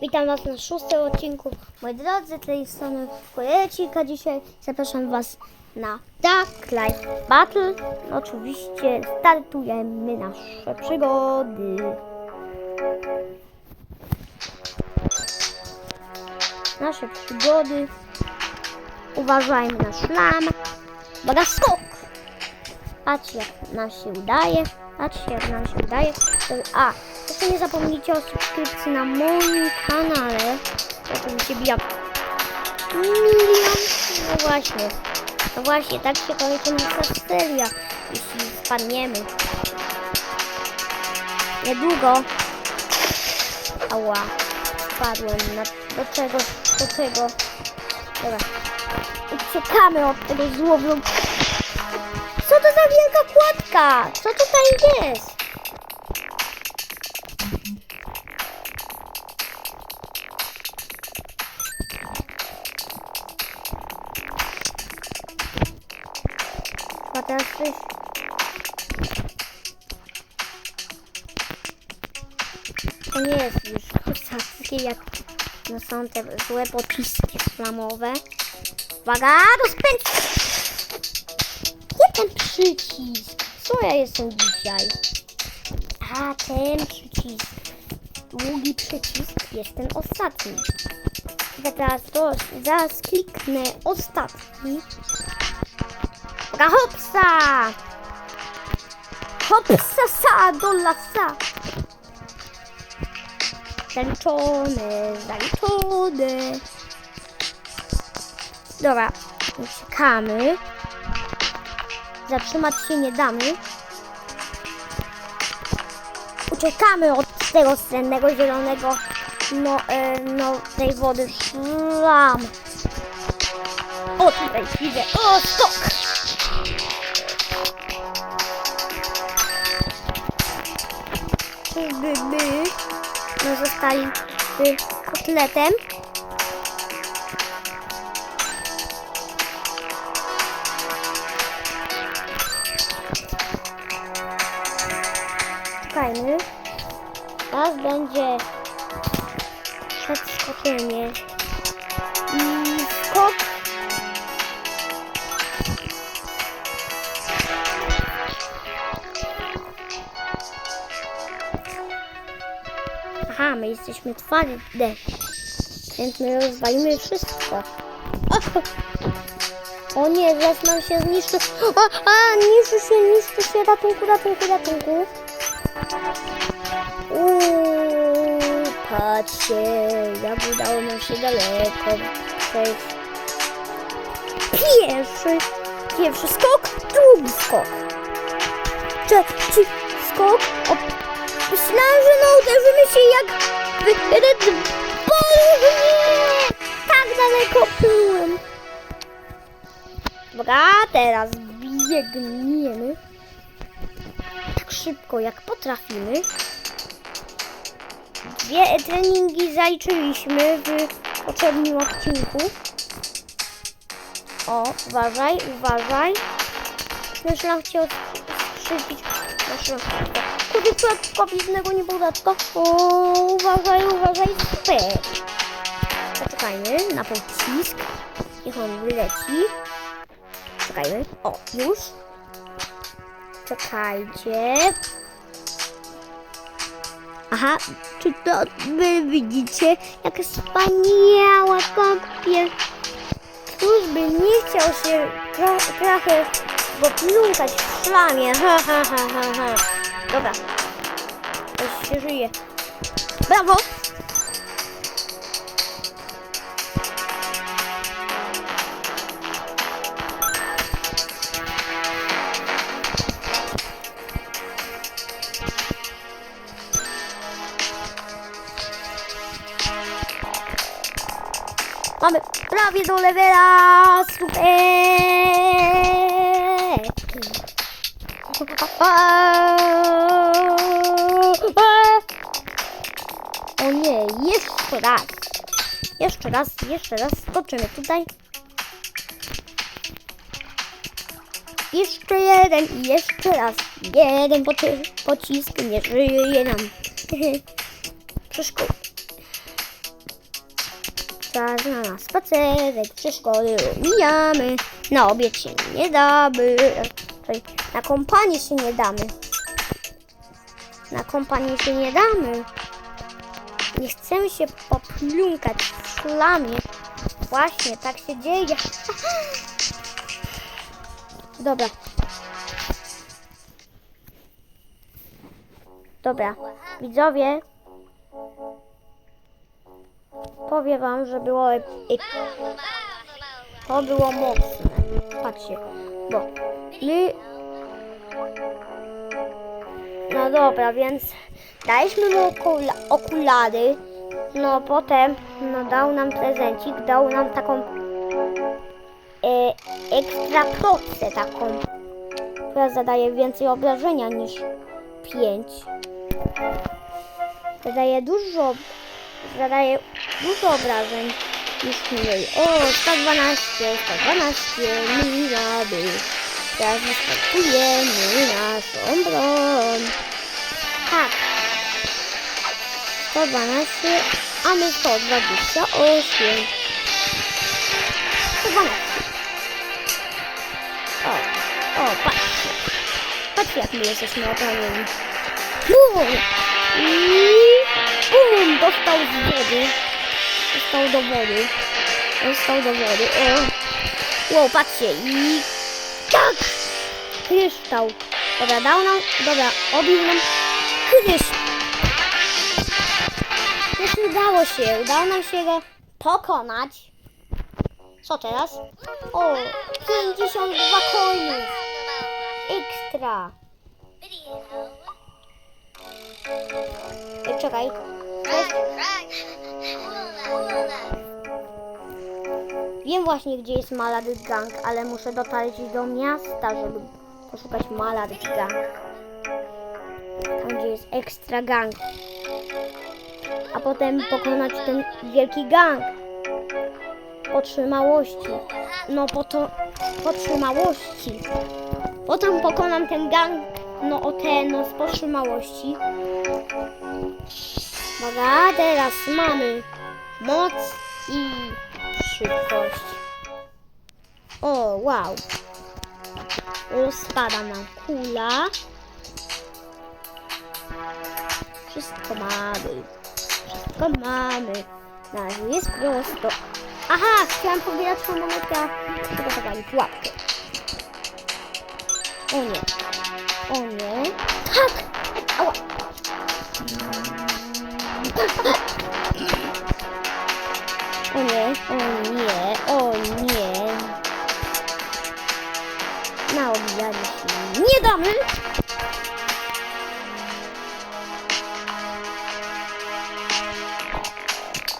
Witam Was na szóstym odcinku. Moi drodzy, tej strony Kolecika. Dzisiaj zapraszam Was na Dark Life Battle. Oczywiście startujemy nasze przygody. Nasze przygody. Uważajmy na szlam. Uwaga, skok! Patrzcie, jak nam się udaje. Patrzcie, jak nam się udaje. A, jeszcze nie zapomnijcie o subskrypcji na moim kanale. Oczywiście bijam milion. No właśnie. No właśnie, tak się kończy nasza seria, jeśli spadniemy. Niedługo. Ała. Spadłem na, do czegoś, do tego. Dobra. Uciekamy od tego złową. Co to za wielka kładka? Co tutaj jest? Są te złe pociski flamowe. Uwaga, rozpędź! Gdzie ten przycisk? Co ja jestem dzisiaj? A, ten przycisk. Długi przycisk jest ten ostatni. Ja teraz to, zaraz kliknę ostatni. Uwaga, hopsa! Hopsa, sa, do lasa. Zaliczone, zaliczone. Dobra, uciekamy. Zatrzymać się nie damy. Uciekamy od tego sennego zielonego, no, e, no, tej wody szlam. O, tutaj widzę. O, skok! By, by. No, zostali y, kotletem. Będzie przedskoczenie. I skok. Aha, my jesteśmy twarde. Więc my rozwalimy wszystko. O nie, zaraz nam się zniszczy. A, a, niszczy się, niszczy się. Ratunku, ratunku, ratunku. Jak udało nam się daleko. Pierwszy, pierwszy skok, drugi skok. Trzeci skok. O, myślałam, że no uderzymy się jak Red Bull. Nie, tak daleko byłem. Dobra, teraz biegniemy tak szybko jak potrafimy. Dwie treningi zaliczyliśmy w poprzednim odcinku. O, uważaj, uważaj. Myślałam chciał skrzypić naszą Kurde, człowieka biednego nie podatko. O, uważaj, uważaj, super. Poczekajmy na pocisk. Niech on wyleci. Czekajmy. O, już. Czekajcie. Aha, czy to wy widzicie, jaka wspaniała kąpiel? Któż by nie chciał się tro trochę go pląkać w szlamie? Ha, ha, ha, ha, ha. Dobra. Już się żyje. Brawo! Mamy prawie do levela! Super! O nie, jeszcze raz. Jeszcze raz, jeszcze raz skoczymy tutaj. Jeszcze jeden i jeszcze raz. Jeden poci- pocisk nie żyje nam. Przeszko- czas na spacerek, przeszkody omijamy, na obiad się nie damy, na kompanię się nie damy. Na kompanię się nie damy. Nie chcemy się poplunkać w szlamie. Właśnie, tak się dzieje. Dobra. Dobra, widzowie. Powiem wam, że było to było mocne. Patrzcie, bo my no dobra, więc daliśmy mu okula okulary. No potem no, dał nam prezencik, dał nam taką e, ekstra procę taką, która zadaje więcej obrażenia niż 5. Zadaje dużo, zadaje dużo obrażeń niż mniej. O, 112, 112 miliardy. Teraz wystartujemy naszą broń. Tak. 112, a my 128. 112. O, o, patrzcie. Patrzcie jak my jesteśmy obronieni. Bum! Bum! Dostał z wody. Dostał do wody. Dostał do wody. O. Wow, patrzcie. I tak! Kryształ. Dobra, dał nam, dobra, obił nam kryształ. Już udało się, udało nam się go pokonać. Co teraz? O, 52 coinów. Ekstra. Czekaj. Wiem właśnie, gdzie jest Malady Gang, ale muszę dotarć do miasta, żeby poszukać Malady Gang. Tam, gdzie jest ekstra gang. A potem pokonać ten wielki gang. Potrzymałości. No po to potrzymałości. Potem pokonam ten gang. No o ten, no z potrzymałości. Dobra, teraz mamy moc i szybkość. O, wow. O, spada nam kula. Wszystko mamy. Wszystko mamy. Na razie jest prosto. Aha, chciałam pobierać monetę. Tylko czekaj, pułapkę. O nie. O nie. Tak! Ała. O nie, o nie, o nie. Na obijanie się nie damy.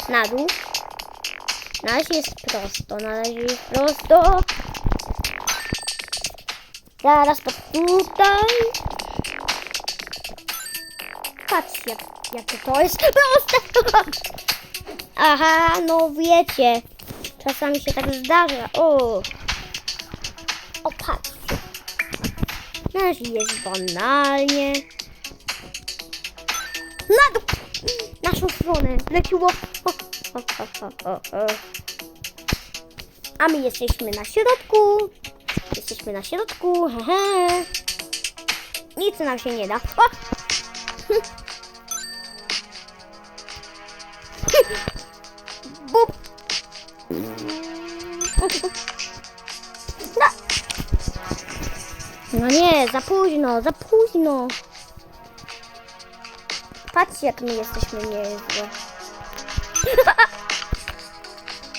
Na dół. Na razie jest prosto, na razie jest prosto. Zaraz pod tutaj. Patrzcie, jak, jakie to jest proste. Aha, no wiecie. Czasami się tak zdarza. O, o patrzcie. Na razie jest banalnie. Na. Naszą stronę leciło. A my jesteśmy na środku. Jesteśmy na środku. Nic nam się nie da. O! no nie, za późno, za późno. Patrzcie, jak my jesteśmy niezłe.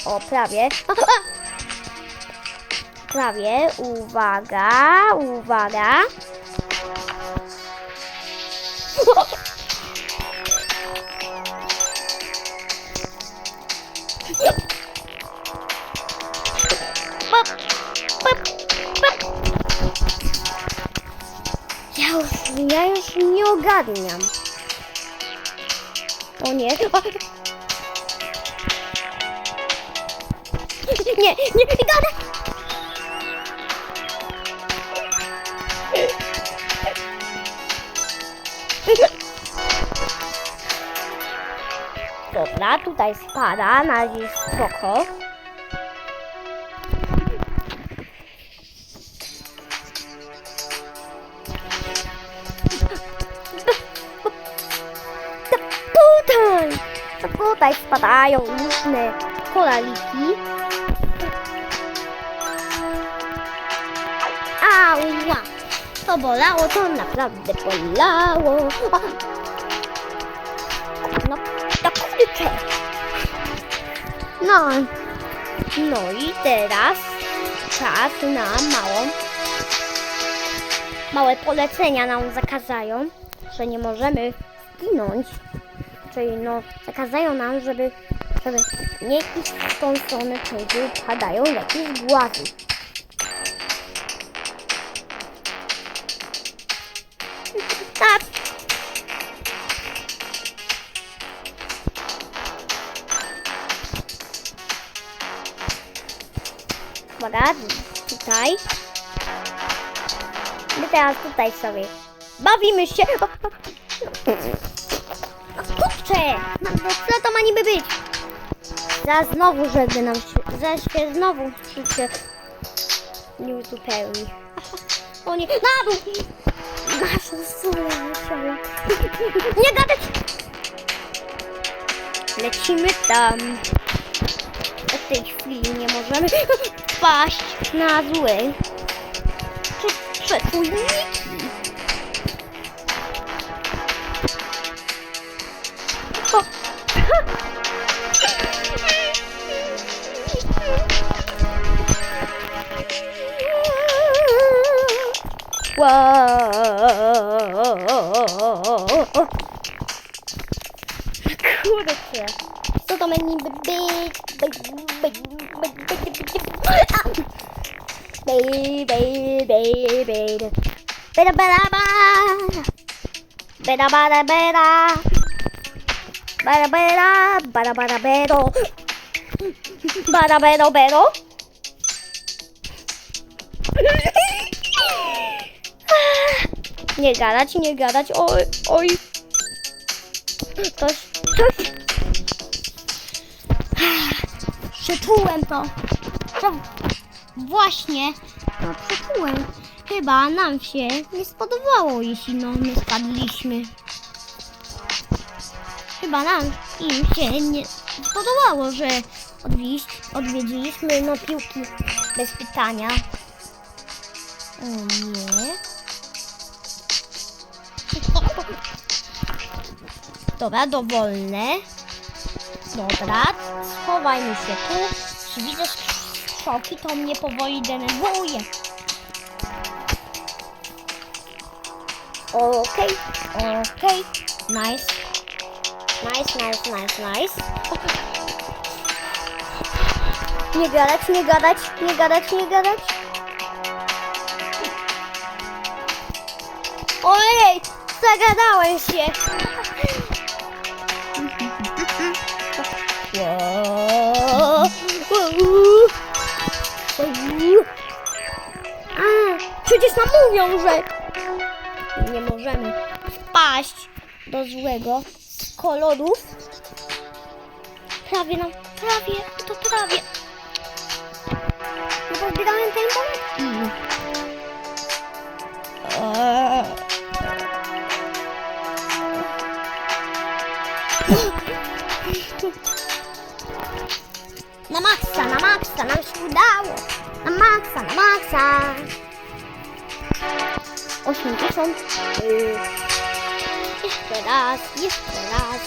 O, prawie. Prawie. Uwaga, uwaga. O nie. Nie, nie, gadaj. Dobra, tu tutaj spada, na razie spoko. Spadają różne koraliki. Ała! To bolało, to naprawdę bolało. No, to kurczę. No, no i teraz czas na małą, małe polecenia nam zakazają, że nie możemy zginąć. Czyli no, zakazają nam, żeby, żeby tą stronę, kiedy padają jakieś głazy. Tak. Uwaga, tutaj. My teraz tutaj sobie bawimy się. Kurczę! No, no co to ma niby być? Za znowu, żeby nam się, za się znowu życie nie uzupełni. O nie, na dół! Masz słyszałem. Nie gadać! Lecimy tam. W tej chwili nie możemy wpaść na złe prze- przepójniki. Wow. Kurczę. Co to ma niby być? Być, być, być, być, być, być. A! Bej, bej, bej, bej. Beda, beda, ba. Beda, beda, beda. Beda, beda, beda, beda, bedo. Bada, Nie gadać, nie gadać. Oj, oj. Coś, coś. Przeczułem to. właśnie, no. Chyba nam się nie spodobało, jeśli no my spadliśmy. Chyba nam im się nie spodobało, że odwiedzić, odwiedziliśmy no piłki bez pytania. O nie. Dobra, dowolne. Dobra, schowajmy się tu. Jeśli widzę szoki, to mnie powoli denerwuje. Okej, okej. Nice. Nice, nice, nice, nice. Nie gadać, nie gadać, nie gadać, nie gadać. Ojej, zagadałem się. Nam mówią, że nie możemy wpaść do złego kolorów. Prawie nam, prawie, to prawie. No bo zbierałem. Eee. Na maksa, na maksa, nam się udało. Na maksa, na maksa. 80. Y, Jeszcze raz, jeszcze raz.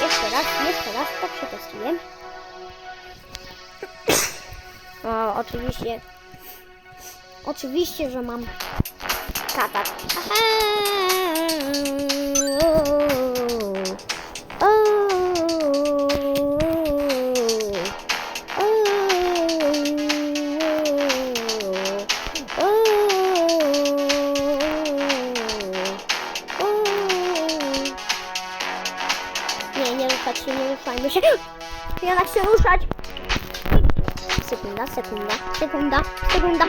Jeszcze raz, jeszcze raz, to przetestuję. O, oczywiście. Oczywiście, że mam katar. Aha. sekunda, sekunda, sekunda.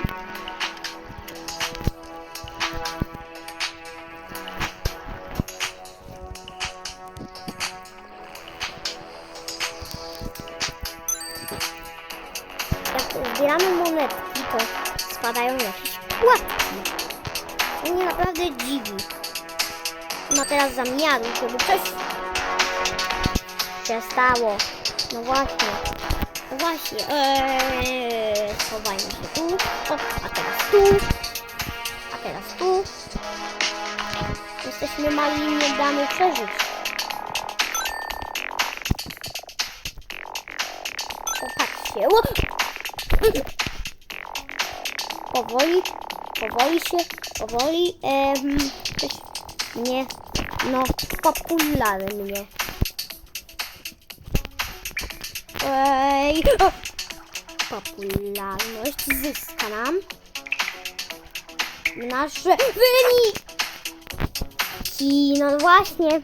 Jak zbieramy monetki, to spadają jakieś płatki. To mnie naprawdę dziwi. Ma teraz zamiaru, żeby coś się stało. No właśnie. Właśnie. Eee, schowajmy się tu. O, a teraz tu. A teraz tu. Jesteśmy mali nie damy przeżyć. Popatrzcie. O! Powoli, powoli się, powoli, em, coś nie, no, popularnie. Ej, o! popularność zyska nam nasze wyniki. No właśnie.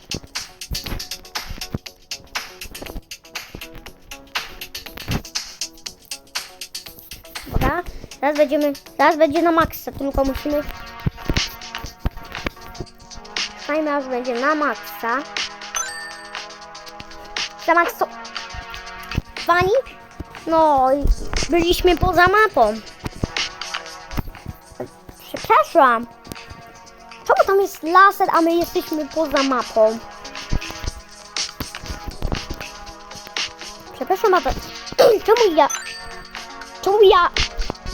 Dobra, teraz będziemy, teraz będzie na maksa, tylko musimy Fajnie, aż będzie na maksa. Za maksa. Fani? No, byliśmy poza mapą. Przepraszam. Czemu tam jest laser, a my jesteśmy poza mapą? Przepraszam, to... Czemu ja... Czemu ja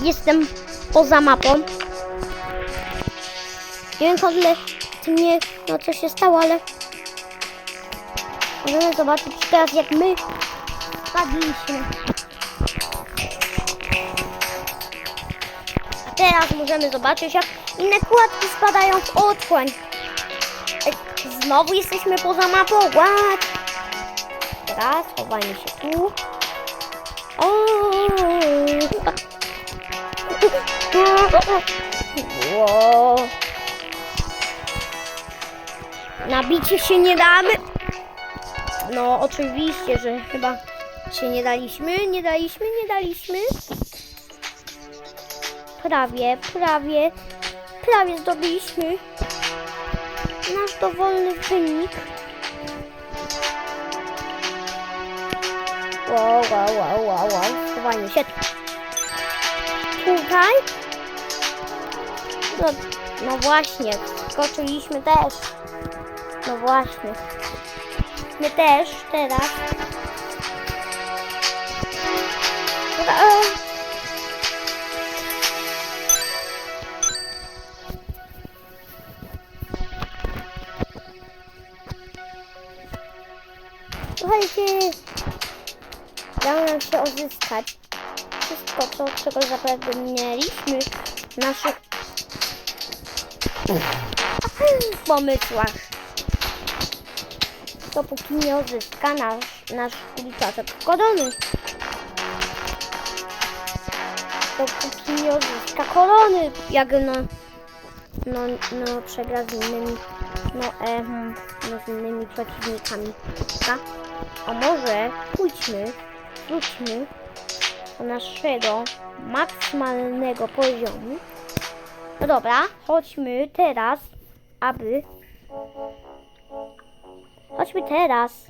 jestem poza mapą? Nie wiem, Kodle, ty nie... No, co się stało, ale... Możemy zobaczyć teraz, jak my spadliśmy. A teraz możemy zobaczyć, jak inne kładki spadają w otchłań. Ej, Znowu jesteśmy poza mapą. What? Teraz chowajmy się tu. O! Wow. Nabicie się nie damy. No, oczywiście, że chyba się nie daliśmy, nie daliśmy, nie daliśmy. Prawie, prawie, prawie zdobyliśmy nasz dowolny wynik. Wow, wow, wow, wow, wow. Schowajmy się. Tutaj. No, no właśnie, skoczyliśmy też. No właśnie. My też teraz. Słuchajcie, udało nam się odzyskać wszystko to, czego zapragnęliśmy w naszych pomysłach. Dopóki nie odzyska nasz, nasz kurczaczek korony. Dopóki nie odzyska korony, jak no, no, no przegra z innymi, no, em, no z innymi przeciwnikami. Tak? A może pójdźmy, wróćmy do naszego maksymalnego poziomu. No dobra, chodźmy teraz, aby... Chodźmy teraz.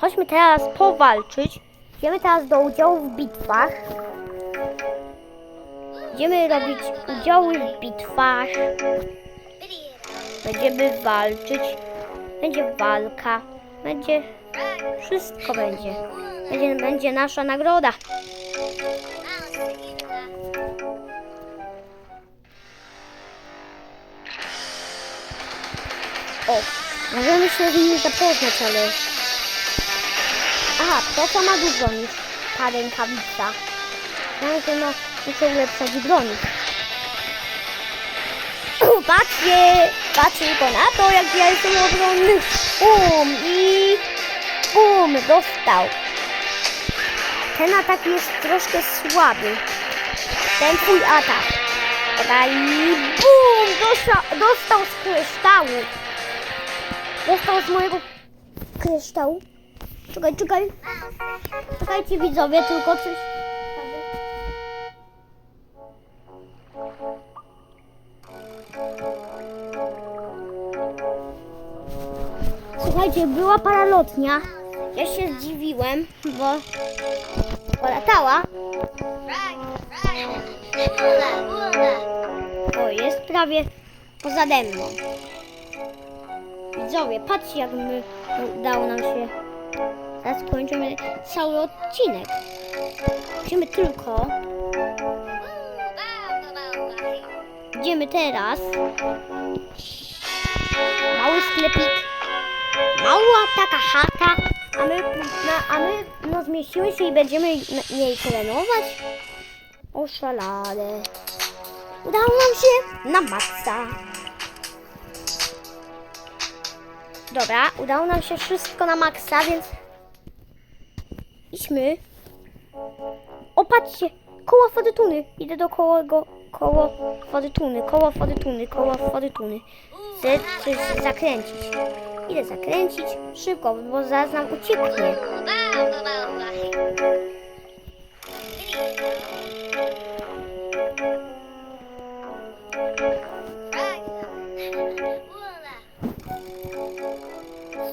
Chodźmy teraz powalczyć. Idziemy teraz do udziału w bitwach. Będziemy robić udziały w bitwach. Będziemy walczyć. Będzie walka. Będzie... Wszystko będzie. Będzie, będzie nasza nagroda. O, możemy się z nimi zapoznać, ale... Aha, to co ma dużo niż ta rękawica. Znam, że no, muszę ulepszać broń. Patrzcie, patrzcie tylko na to, jak ja jestem obronny. Bum i... Bum, dostał. Ten atak jest troszkę słaby. Ten twój atak. Dobra, i bum, dostał, dostał z kryształu. Dostał z mojego kryształu. Czekaj, czekaj. Czekajcie widzowie, tylko coś... Słuchajcie, była paralotnia. Ja się zdziwiłem, bo polatała. O, jest prawie poza mną. Widzowie, patrzcie jak my udało nam się. Teraz kończymy cały odcinek. Musimy tylko. Idziemy teraz. Mały sklepik. Mała taka chata. A my, na, a my no, zmieścimy się i będziemy niej trenować. Oszalane. Udało nam się na maksa. Dobra, udało nam się wszystko na maksa, więc idźmy. O, patrzcie, koło fortuny. Idę do koło, koło fortuny, koło fortuny, koło fortuny. Chcę coś zakręcić. Idę zakręcić szybko, bo zaraz nam ucieknie.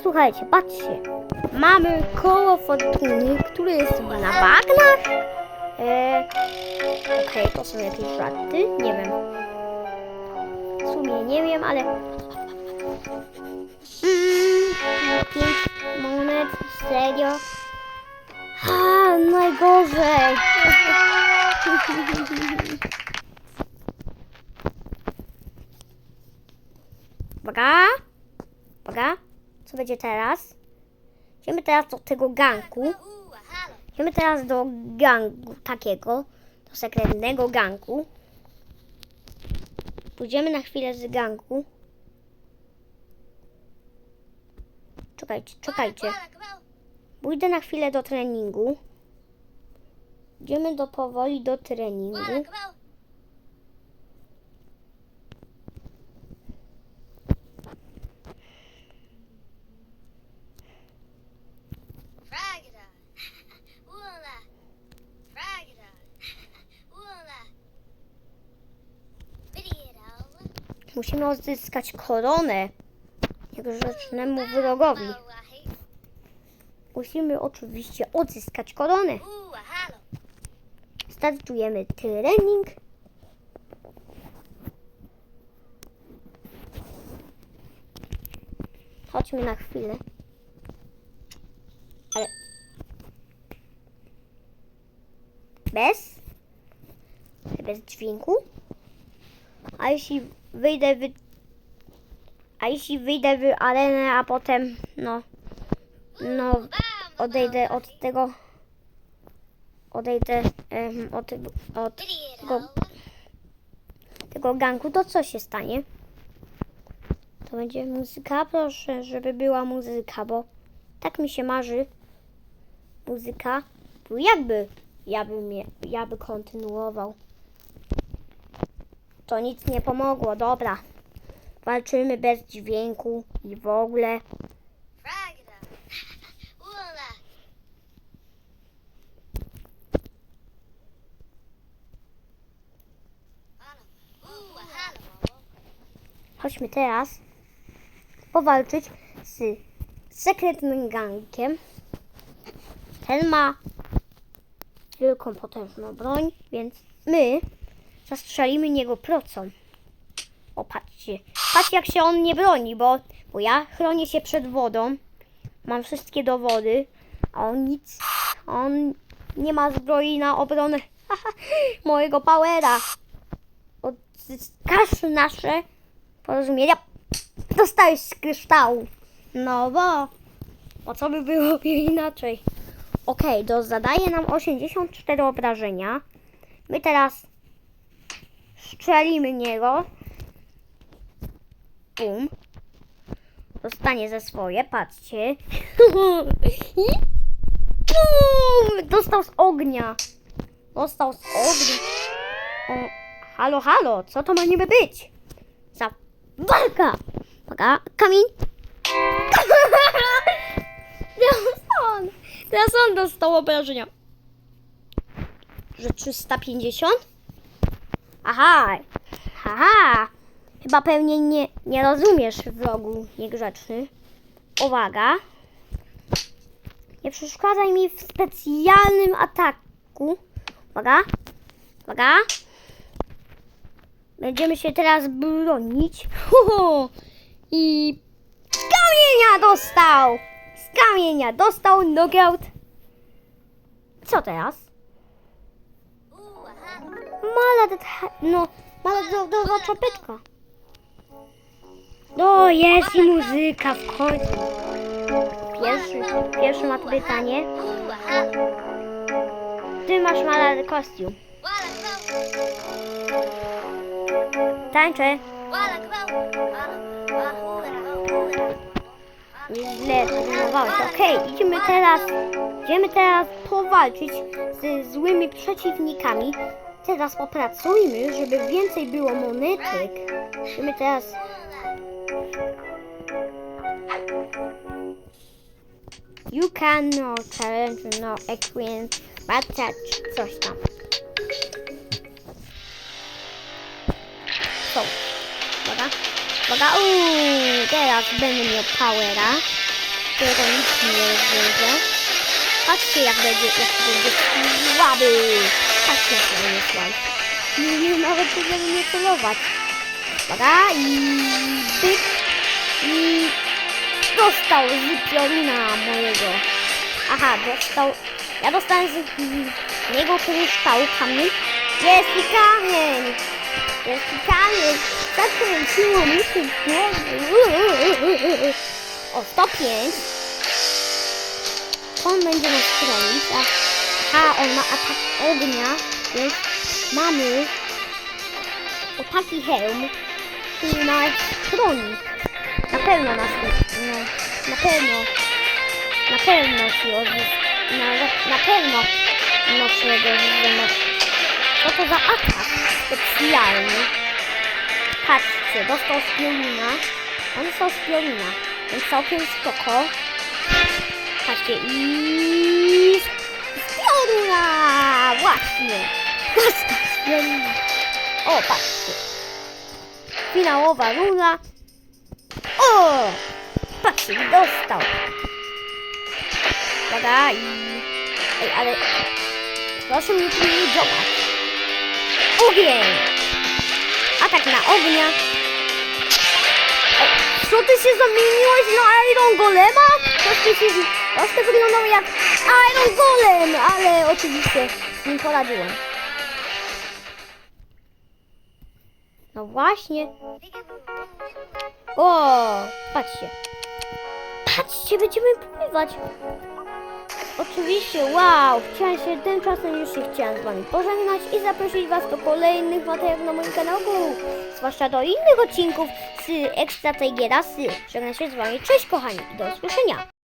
Słuchajcie, patrzcie. Mamy koło fortuny, które jest chyba na bagnach. Eee, Okej, to są jakieś żarty. Nie wiem. W sumie nie wiem, ale. Mm, monet, serio. A, najgorzej. Uwaga. Uwaga. Co będzie teraz? Idziemy teraz do tego ganku. Idziemy teraz do gangu takiego, do sekretnego gangu. Pójdziemy na chwilę z gangu. Czekajcie, czekajcie. Pójdę na chwilę do treningu. Idziemy do powoli do treningu. Musimy odzyskać koronę niegrzecznemu wrogowi. Musimy oczywiście odzyskać koronę. Startujemy trening. Chodźmy na chwilę. Ale. Bez? Bez dźwięku? A jeśli wyjdę w... A jeśli wyjdę w arenę, a potem, no... No, odejdę od tego... Odejdę em, od, od tego, tego ganku, to co się stanie? To będzie muzyka? Proszę, żeby była muzyka, bo tak mi się marzy muzyka. Bo jakby ja bym, je- ja by kontynuował. To nic nie pomogło, dobra. Walczymy bez dźwięku i w ogóle. Chodźmy teraz powalczyć z sekretnym gankiem. Ten ma wielką, potężną broń, więc my zastrzelimy niego procą. O, patrzcie. Jak się on nie broni, bo, bo ja chronię się przed wodą. Mam wszystkie dowody, a on nic. On nie ma zbroi na obronę mojego powera. Odzyskasz nasze porozumienia. Dostałeś z kryształu. No bo. O co by było inaczej? Okej, to zadaje nam 84 obrażenia. My teraz strzelimy niego. Bum. Dostanie ze swoje, patrzcie. I bum! Dostał z ognia. Dostał z ognia. O, halo, halo, co to ma niby być? Za walka! Uwaga, kamień. Teraz on. Teraz on dostał obrażenia. Że 350? Aha, haha. Chyba pewnie nie, nie rozumiesz wrogu niegrzeczny. Uwaga. Nie przeszkadzaj mi w specjalnym ataku. Uwaga. Uwaga. Będziemy się teraz bronić. Hu. I z kamienia dostał! Z kamienia dostał knockout. Co teraz? Mala, no, mala do, do, do czapytka. No, jest i muzyka w końcu. Pierwszy, pierwszy ma pytanie. Ty masz mala kostium. Tańczę. Źle trenowałeś. Okej, idziemy teraz. Idziemy teraz powalczyć z złymi przeciwnikami. Teraz popracujmy, żeby więcej było monetek. Idziemy teraz. You can no challenge no experience but coś tam. So, uwaga, uwaga, uuu, teraz będę miał powera, którego nic nie rozwiąże. Patrzcie jak będzie, jak będzie słaby. Patrzcie jak słaby. Nie wiem nawet żeby nie celować. Uwaga i byk i dostał z pioruna mojego. Aha, dostał. Ja dostałem z niego kryształ, kamień. Jest i kamień! Jest i kamień! Zakręciło mi się w. O, 105. On będzie nas chronić. a- Aha, on ma atak ognia, więc mamy o taki hełm, który nas chroni. Na pewno nas no, na pewno na pewno się odzyska. Na, na pewno naszego życia. Co to za atak specjalny? Patrzcie, dostał z pioruna. On dostał z pioruna. Więc całkiem spoko. Patrzcie i z pioruna! Właśnie! Dostał z pioruna. O, patrzcie. Finałowa runa. O! Patrzcie, dostał. Uwaga i... Ej, ale... Proszę mnie tu nie dziobać. Ogień! Atak na ognia. Co ty się zamieniłeś na Iron Golema? Troszkę się... Troszkę wyglądał jak Iron Golem, ale oczywiście z nim poradziłem. No właśnie. O, patrzcie. Patrzcie, będziemy pływać. Oczywiście, wow, chciałem się, tymczasem już się chciałem z Wami pożegnać i zaprosić Was do kolejnych materiałów na moim kanału, zwłaszcza do innych odcinków z Ekstra tej Gierasy. Żegnam się z Wami, cześć kochani i do usłyszenia.